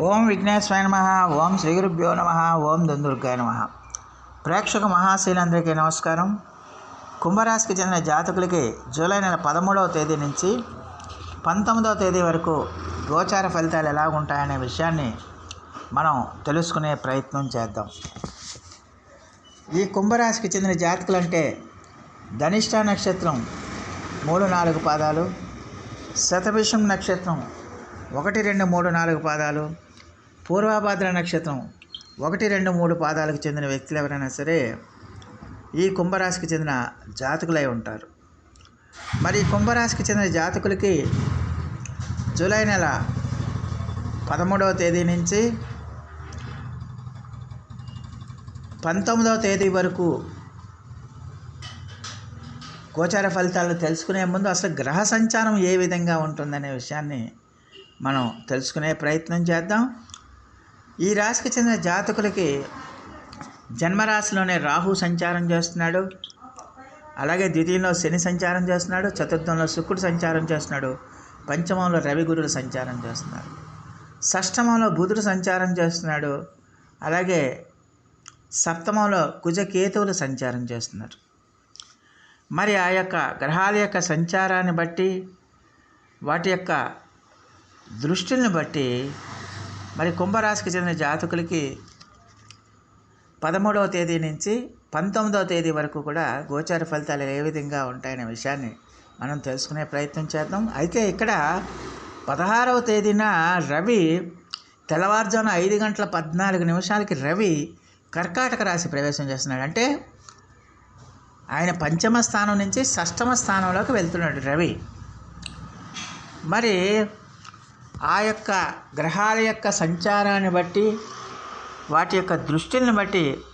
ఓం విఘ్నేశ్వరాయ నమ ఓం శ్రీ గురుభ్యో నమ ఓం దుందుర్గాయ నమ. ప్రేక్షక మహాశీలందరికీ నమస్కారం. కుంభరాశికి చెందిన జాతకులకి జూలై నెల పదమూడవ తేదీ నుంచి పంతొమ్మిదవ తేదీ వరకు గోచార ఫలితాలు ఎలా ఉంటాయనే విషయాన్ని మనం తెలుసుకునే ప్రయత్నం చేద్దాం. ఈ కుంభరాశికి చెందిన జాతకులు అంటే ధనిష్ట నక్షత్రం మూడు నాలుగు పాదాలు శతభిషం నక్షత్రం ఒకటి రెండు మూడు నాలుగు పాదాలు. పూర్వభాద్ర నక్షత్రం ఒకటి రెండు మూడు పాదాలకు చెందిన వ్యక్తులు ఎవరైనా సరే ఈ కుంభరాశికి చెందిన జాతకులై ఉంటారు. మరి కుంభరాశికి చెందిన జాతకులకి జూలై నెల పదమూడవ తేదీ నుంచి పంతొమ్మిదవ తేదీ వరకు గోచార ఫలితాలను తెలుసుకునే ముందు అసలు గ్రహ సంచారం ఏ విధంగా ఉంటుందనే విషయాన్ని మనం తెలుసుకునే ప్రయత్నం చేద్దాం. ఈ రాశికి చెందిన జాతకులకి జన్మరాశిలోనే రాహు సంచారం చేస్తున్నాడు. అలాగే ద్వితీయంలో శని సంచారం చేస్తున్నాడు. చతుర్థంలో శుక్రుడు సంచారం చేస్తున్నాడు. పంచమంలో రవి గురుడు సంచారం చేస్తున్నాడు. షష్టమంలో బుధుడు సంచారం చేస్తున్నాడు. అలాగే సప్తమంలో కుజకేతువులు సంచారం చేస్తున్నారు. మరి ఆ యొక్క గ్రహాల యొక్క సంచారాన్ని బట్టి వాటి యొక్క దృష్టిని బట్టి మరి కుంభరాశికి చెందిన జాతకులకి పదమూడవ తేదీ నుంచి పంతొమ్మిదవ తేదీ వరకు కూడా గోచార ఫలితాలు ఏ విధంగా ఉంటాయనే విషయాన్ని మనం తెలుసుకునే ప్రయత్నం చేద్దాం. అయితే ఇక్కడ పదహారవ తేదీన రవి తెల్లవారుజామున ఐదు గంటల పద్నాలుగు నిమిషాలకి రవి కర్కాటక రాశి ప్రవేశం చేస్తున్నాడు. అంటే ఆయన పంచమ స్థానం నుంచి షష్టమ స్థానంలోకి వెళ్తున్నాడు రవి. మరి ఆ యొక్క గ్రహాల యొక్క సంచారాన్ని బట్టి వాటి యొక్క దృష్టిని బట్టి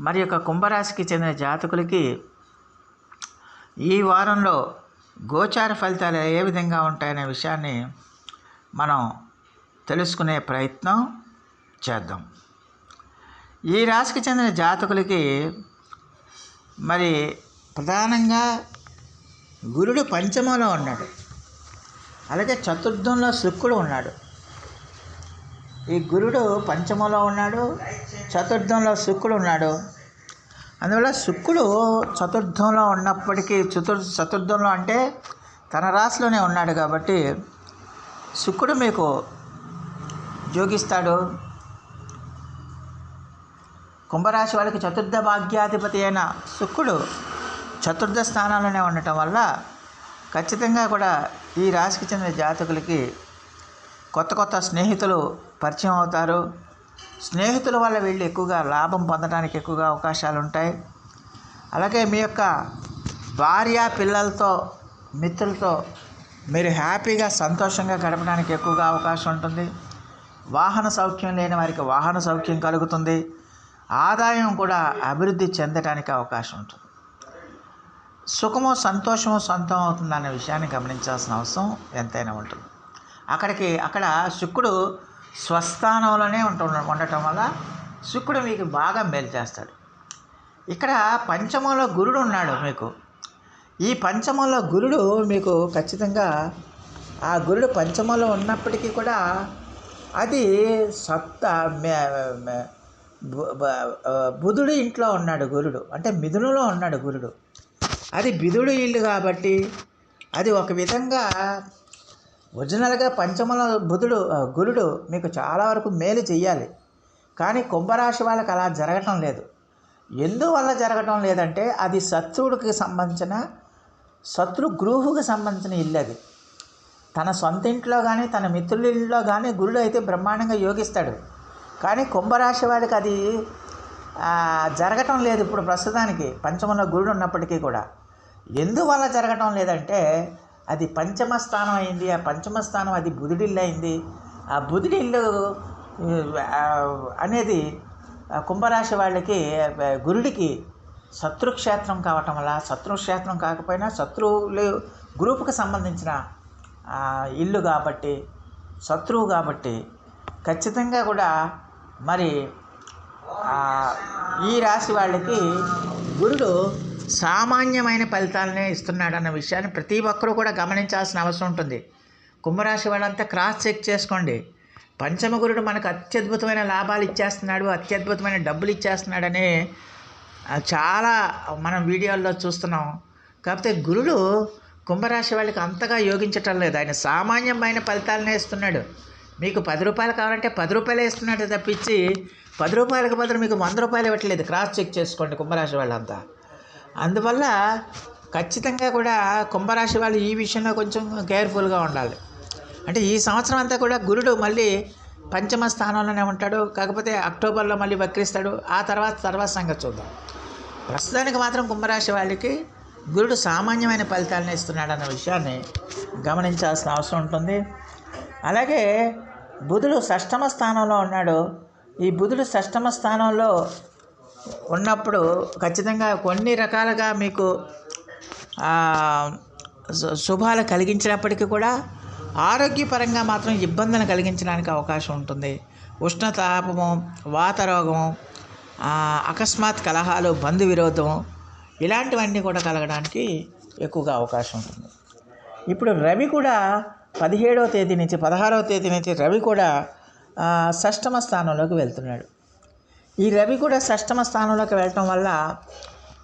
మరి యొక్క కుంభరాశికి చెందిన జాతకులకి ఈ వారంలో గోచార ఫలితాలు ఏ విధంగా ఉంటాయనే విషయాన్ని మనం తెలుసుకునే ప్రయత్నం చేద్దాం. ఈ రాశికి చెందిన జాతకులకి మరి ప్రధానంగా గురుడు పంచమంలో ఉన్నాడు. అలాగే చతుర్థంలో శుక్రుడు ఉన్నాడు. ఈ గురుడు పంచమంలో ఉన్నాడు చతుర్థంలో శుక్రుడు ఉన్నాడు. అందువల్ల శుక్రుడు చతుర్థంలో ఉన్నప్పటికీ చతుర్ చతుర్థంలో అంటే తన రాశిలోనే ఉన్నాడు కాబట్టి శుక్రుడు మీకు జోగిస్తాడు. కుంభరాశి వాళ్ళకి చతుర్థ భాగ్యాధిపతి అయిన శుక్రుడు చతుర్థ స్థానాల్లోనే ఉండటం వల్ల ఖచ్చితంగా కూడా ఈ రాశికి చెందిన జాతకులకి కొత్త కొత్త స్నేహితులు పరిచయం అవుతారు. స్నేహితుల వల్ల వీళ్ళు ఎక్కువగా లాభం పొందడానికి ఎక్కువగా అవకాశాలు ఉంటాయి. అలాగే మీ యొక్క భార్య పిల్లలతో మిత్రులతో మీరు హ్యాపీగా సంతోషంగా గడపడానికి ఎక్కువగా అవకాశం ఉంటుంది. వాహన సౌఖ్యం లేని వారికి వాహన సౌఖ్యం కలుగుతుంది. ఆదాయం కూడా అభివృద్ధి చెందడానికి అవకాశం ఉంటుంది. సుఖము సంతోషము సొంతం అవుతుందనే విషయాన్ని గమనించాల్సిన అవసరం ఎంతైనా ఉంటుంది. అక్కడికి అక్కడ శుక్రుడు స్వస్థానంలోనే ఉంటు ఉండటం వల్ల శుక్రుడు మీకు బాగా మేలు చేస్తాడు. ఇక్కడ పంచమంలో గురుడు ఉన్నాడు మీకు. ఈ పంచమంలో గురుడు మీకు ఖచ్చితంగా ఆ గురుడు పంచమంలో ఉన్నప్పటికీ కూడా అది సప్త బుధుడు ఇంట్లో ఉన్నాడు గురుడు. అంటే మిథునులో ఉన్నాడు గురుడు. అది బిధుడు ఇల్లు కాబట్టి అది ఒక విధంగా ఒరిజినల్గా పంచమల బుధుడు గురుడు మీకు చాలా వరకు మేలు చేయాలి కానీ కుంభరాశి వాళ్ళకి అలా జరగటం లేదు. ఎందువల్ల జరగటం లేదంటే అది శత్రువుడికి సంబంధించిన శత్రు గ్రూహుకి సంబంధించిన ఇల్లు అది. తన సొంత ఇంట్లో కానీ తన మిత్రుల ఇంట్లో కానీ గురుడు అయితే బ్రహ్మాండంగా యోగిస్తాడు. కానీ కుంభరాశి వాడికి అది జరగటం లేదు ఇప్పుడు ప్రస్తుతానికి. పంచమంలో గురుడు ఉన్నప్పటికీ కూడా. ఎందువల్ల జరగటం లేదంటే అది పంచమ స్థానం అయింది ఆ పంచమ స్థానం అది బుధుడిల్లు అయింది. ఆ బుధుడిల్లు అనేది కుంభరాశి వాళ్ళకి గురుడికి శత్రుక్షేత్రం కావటం వల్ల శత్రుక్షేత్రం కాకపోయినా శత్రువులు గ్రూపుకి సంబంధించిన ఇల్లు కాబట్టి శత్రువు కాబట్టి ఖచ్చితంగా కూడా మరి ఈ రాశి వాళ్ళకి గురుడు సామాన్యమైన ఫలితాలనే ఇస్తున్నాడు అన్న విషయాన్ని ప్రతి ఒక్కరూ కూడా గమనించాల్సిన అవసరం ఉంటుంది. కుంభరాశి వాళ్ళంతా క్రాస్ చెక్ చేసుకోండి. పంచమ గురుడు మనకు అత్యద్భుతమైన లాభాలు ఇచ్చేస్తున్నాడు అత్యద్భుతమైన డబ్బులు ఇచ్చేస్తున్నాడని చాలా మనం వీడియోల్లో చూస్తున్నాం. కాకపోతే గురుడు కుంభరాశి వాళ్ళకి అంతగా యోగించటం లేదు. ఆయన సామాన్యమైన ఫలితాలనే ఇస్తున్నాడు. మీకు పది రూపాయలు కావాలంటే పది రూపాయలు ఇస్తున్నాడు తప్పించి పది రూపాయలకు బదులు మీకు వంద రూపాయలు ఇవ్వట్లేదు. క్రాస్ చెక్ చేసుకోండి కుంభరాశి వాళ్ళంతా. అందువల్ల ఖచ్చితంగా కూడా కుంభరాశి వాళ్ళు ఈ విషయంలో కొంచెం కేర్ఫుల్గా ఉండాలి. అంటే ఈ సంవత్సరం అంతా కూడా గురుడు మళ్ళీ పంచమ స్థానంలోనే ఉంటాడు. కాకపోతే అక్టోబర్లో మళ్ళీ వక్రిస్తాడు. ఆ తర్వాత తర్వాత సంగతి చూద్దాం. ప్రస్తుతానికి మాత్రం కుంభరాశి వాళ్ళకి గురుడు సామాన్యమైన ఫలితాలను ఇస్తున్నాడు అన్న విషయాన్ని గమనించాల్సిన అవసరం ఉంటుంది. అలాగే బుధుడు షష్టమ స్థానంలో ఉన్నాడు. ఈ బుధుడు షష్టమ స్థానంలో ఉన్నప్పుడు ఖచ్చితంగా కొన్ని రకాలుగా మీకు శుభాలు కలిగించినప్పటికీ కూడా ఆరోగ్యపరంగా మాత్రం ఇబ్బందులు కలిగించడానికి అవకాశం ఉంటుంది. ఉష్ణతాపము వాతరోగము అకస్మాత్ కలహాలు బంధు విరోధం ఇలాంటివన్నీ కూడా కలగడానికి ఎక్కువగా అవకాశం ఉంటుంది. ఇప్పుడు రవి కూడా పదిహేడవ తేదీ నుంచి పదహారవ తేదీ నుంచి రవి కూడా షష్టమ స్థానంలోకి వెళ్తున్నాడు. ఈ రవి కూడా షష్టమ స్థానంలోకి వెళ్ళటం వల్ల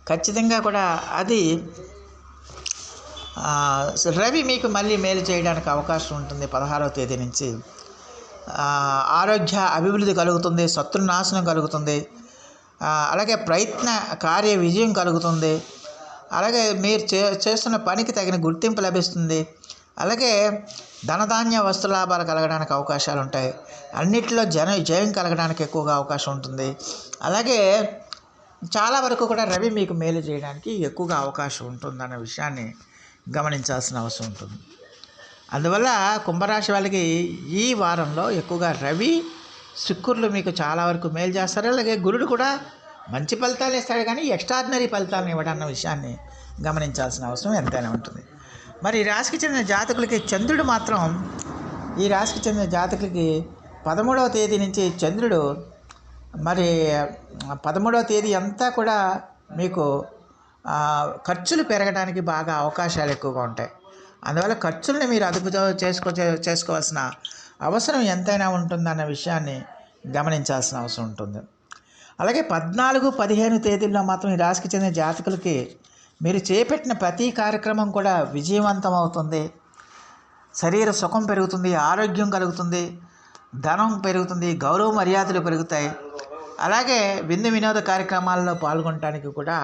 ఖచ్చితంగా కూడా అది రవి మీకు మళ్ళీ మేలు చేయడానికి అవకాశం ఉంటుంది పదహారవ తేదీ నుంచి. ఆరోగ్య అభివృద్ధి కలుగుతుంది శత్రునాశనం కలుగుతుంది అలాగే ప్రయత్న కార్య విజయం కలుగుతుంది అలాగే మీరు చే చేస్తున్న పనికి తగిన గుర్తింపు లభిస్తుంది అలాగే ధనధాన్య వస్తు లాభాలు కలగడానికి అవకాశాలు ఉంటాయి అన్నిటిలో జన జయం కలగడానికి ఎక్కువగా అవకాశం ఉంటుంది. అలాగే చాలా వరకు కూడా రవి మీకు మేలు చేయడానికి ఎక్కువగా అవకాశం ఉంటుందన్న విషయాన్ని గమనించాల్సిన అవసరం ఉంటుంది. అందువల్ల కుంభరాశి వాళ్ళకి ఈ వారంలో ఎక్కువగా రవి శుక్రులు మీకు చాలా వరకు మేలు చేస్తారు. అలాగే గురుడు కూడా మంచి ఫలితాలు ఇస్తాడు కానీ ఎక్స్ట్రాడినరీ ఫలితాలను ఇవ్వడన్న విషయాన్ని గమనించాల్సిన అవసరం ఎంతైనా ఉంటుంది. మరి ఈ రాశికి చెందిన జాతకులకి చంద్రుడు మాత్రం ఈ రాశికి చెందిన జాతకులకి పదమూడవ తేదీ నుంచి చంద్రుడు మరి పదమూడవ తేదీ అంతా కూడా మీకు ఖర్చులు పెరగడానికి బాగా అవకాశాలు ఎక్కువగా ఉంటాయి. అందువల్ల ఖర్చుల్ని మీరు అదుపు చేసుకో చేసుకోవాల్సిన అవసరం ఎంతైనా ఉంటుందన్న విషయాన్ని గమనించాల్సిన అవసరం ఉంటుంది. అలాగే పద్నాలుగు పదిహేను తేదీల్లో మాత్రం ఈ రాశికి చెందిన జాతకులకి మీరు చేపట్టిన ప్రతి కార్యక్రమం కూడా విజయవంతం అవుతుంది. శరీర సుఖం పెరుగుతుంది ఆరోగ్యం కలుగుతుంది ధనం పెరుగుతుంది గౌరవ మర్యాదలు పెరుగుతాయి. అలాగే విందు వినోద కార్యక్రమాల్లో పాల్గొనడానికి కూడా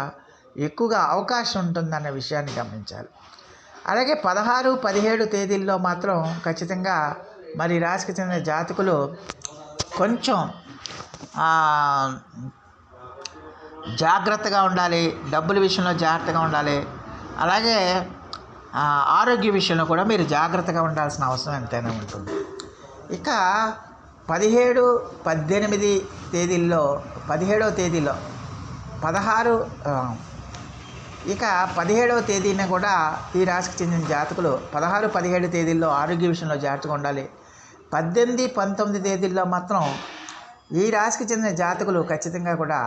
ఎక్కువగా అవకాశం ఉంటుందన్న విషయాన్ని గమనించాలి. అలాగే పదహారు పదిహేడు తేదీల్లో మాత్రం ఖచ్చితంగా మరి రాశికి చెందిన జాతకులు కొంచెం జాగ్రత్తగా ఉండాలి డబ్బుల విషయంలో జాగ్రత్తగా ఉండాలి. అలాగే ఆరోగ్య విషయంలో కూడా మీరు జాగ్రత్తగా ఉండాల్సిన అవసరం ఎంతైనా ఉంటుంది. ఇక పదిహేడు పద్దెనిమిది తేదీల్లో పదిహేడవ తేదీలో పదహారు ఇక పదిహేడవ తేదీన కూడా ఈ రాశికి చెందిన జాతకులు పదహారు పదిహేడు తేదీల్లో ఆరోగ్య విషయంలో జాగ్రత్తగా ఉండాలి. పద్దెనిమిది పంతొమ్మిది తేదీల్లో మాత్రం ఈ రాశికి చెందిన జాతకులు ఖచ్చితంగా కూడా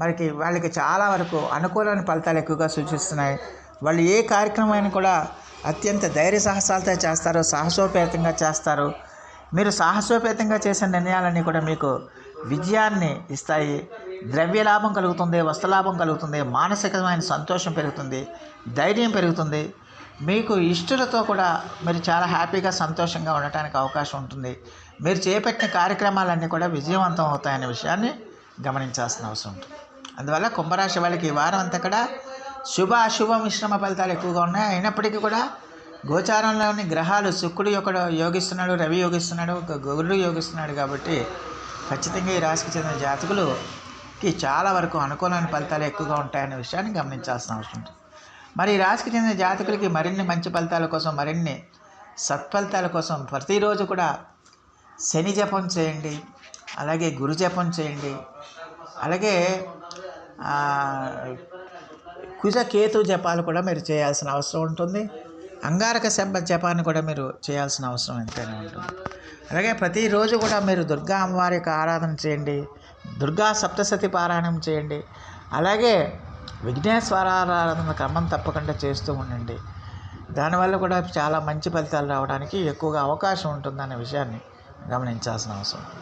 మనకి వాళ్ళకి చాలా వరకు అనుకూలమైన ఫలితాలు ఎక్కువగా సూచిస్తున్నాయి. వాళ్ళు ఏ కార్యక్రమాన్ని కూడా అత్యంత ధైర్య సాహసాలతో చేస్తారు సాహసోపేతంగా చేస్తారు మీరు సాహసోపేతంగా చేసే నిర్ణయాలన్నీ కూడా మీకు విజయాన్ని ఇస్తాయి. ద్రవ్య లాభం కలుగుతుంది వస్త్రలాభం కలుగుతుంది మానసికమైన సంతోషం పెరుగుతుంది ధైర్యం పెరుగుతుంది. మీకు ఇష్టలతో కూడా మీరు చాలా హ్యాపీగా సంతోషంగా ఉండటానికి అవకాశం ఉంటుంది. మీరు చేపట్టిన కార్యక్రమాలన్నీ కూడా విజయవంతం అవుతాయనే విషయాన్ని గమనించాల్సిన అవసరం ఉంటుంది. అందువల్ల కుంభరాశి వాళ్ళకి ఈ వారం అంతా కూడా శుభ అశుభ మిశ్రమ ఫలితాలు ఎక్కువగా ఉన్నాయి. అయినప్పటికీ కూడా గోచారంలోని గ్రహాలు శుక్రుడు యొక్క యోగిస్తున్నాడు రవి యోగిస్తున్నాడు ఒక గురుడు యోగిస్తున్నాడు కాబట్టి ఖచ్చితంగా ఈ రాశికి చెందిన జాతకులుకి చాలా వరకు అనుకూలమైన ఫలితాలు ఎక్కువగా ఉంటాయనే విషయాన్ని గమనించాల్సిన అవసరం ఉంటుంది. మరి ఈ రాశికి చెందిన జాతకులకి మరిన్ని మంచి ఫలితాల కోసం మరిన్ని సత్ఫలితాల కోసం ప్రతిరోజు కూడా శని జపం చేయండి. అలాగే గురు జపం చేయండి. అలాగే కుజ కేతు జపాలు కూడా మీరు చేయాల్సిన అవసరం ఉంటుంది. అంగారక శంభ జపాన్ని కూడా మీరు చేయాల్సిన అవసరం ఎంతైనా ఉంటుంది. అలాగే ప్రతిరోజు కూడా మీరు దుర్గా అమ్మవారి యొక్క ఆరాధన చేయండి. దుర్గా సప్తసతి పారాయణం చేయండి. అలాగే విఘ్నేశ్వర ఆరాధన క్రమం తప్పకుండా చేస్తూ ఉండండి. దానివల్ల కూడా చాలా మంచి ఫలితాలు రావడానికి ఎక్కువగా అవకాశం ఉంటుందనే విషయాన్ని గమనించాల్సిన అవసరం.